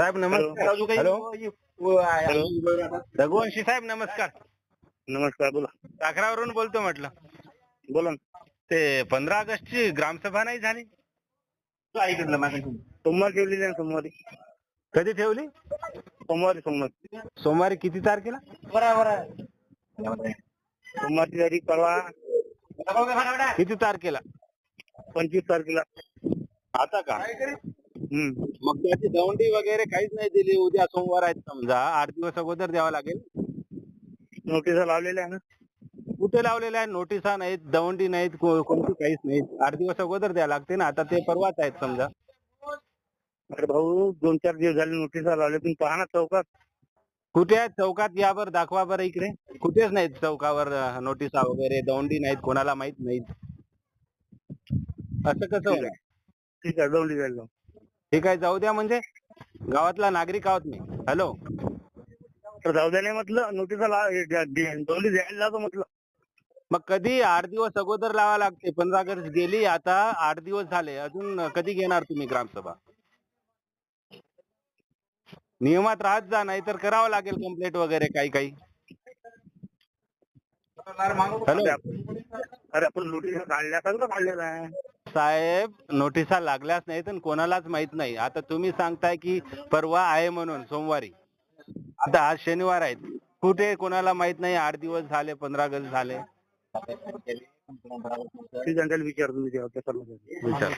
साहेब नमस्कार. हॅलो. रघुवंशी साहेब नमस्कार. नमस्कार बोला. साखरावरून बोलतो म्हटलं. बोला ना. ते पंधरा ऑगस्टची ग्रामसभा नाही झाली? सोमवार ठेवलेली आहे सोमवारी. कधी ठेवली? सोमवारी सोमवारी. सोमवारी किती तारखेला? सोमवारची तारीख परवा. किती तारखेला? पंचवीस तारखेला. आता का. मग त्याची दौंडी वगैरे काहीच नाही दिली. उद्या सोमवार आहेत समजा. आठ दिवस अगोदर द्यावं लागेल. नोटिसा लावलेल्या आहे ना? कुठे लावलेल्या आहेत? नोटिसा नाहीत दौंडी नाहीत को- कोणती काहीच नाहीत. आठ दिवस अगोदर द्यावं लागते ना. आता ते परवाच आहेत समजा. अरे भाऊ दोन चार दिवस झाले नोटिसा लावल्या तुम्ही पहा ना चौकात. कुठे आहेत? चौकात या बरं. दाखवा बरं इकडे. कुठेच नाहीत चौकावर अं, नोटिसा वगैरे. दौंडी नाहीत कोणाला माहीत नाहीत. असं कसं होणार? ठीक आहे. दौंडी जायला ठीक आहे जाऊ द्या म्हणजे गावातला नागरिक आहोत मी. हॅलो. तर जाऊ द्या नाही म्हटलं नोटिसा द्यायला लावतो म्हटलं. मग कधी आठ दिवस अगोदर लावा लागते पंधरा ऑगस्ट गेली आता आठ दिवस झाले अजून कधी घेणार तुम्ही ग्रामसभा? नियमात राहत जा नाही तर करावं लागेल कंप्लेंट वगैरे काही काही. हॅलो अरे आपण- नोटिसा काढल्या काढलेलं आहे साहेब नोटिसा लागल्याच नाहीत आणि कोणालाच माहीत नाही. आता तुम्ही सांगताय की परवा आहे म्हणून सोमवारी. आता आज शनिवार आहेत. कुठे कोणाला माहीत नाही आठ दिवस झाले पंधरा ऑगस्ट झाले. आहे विचार विचार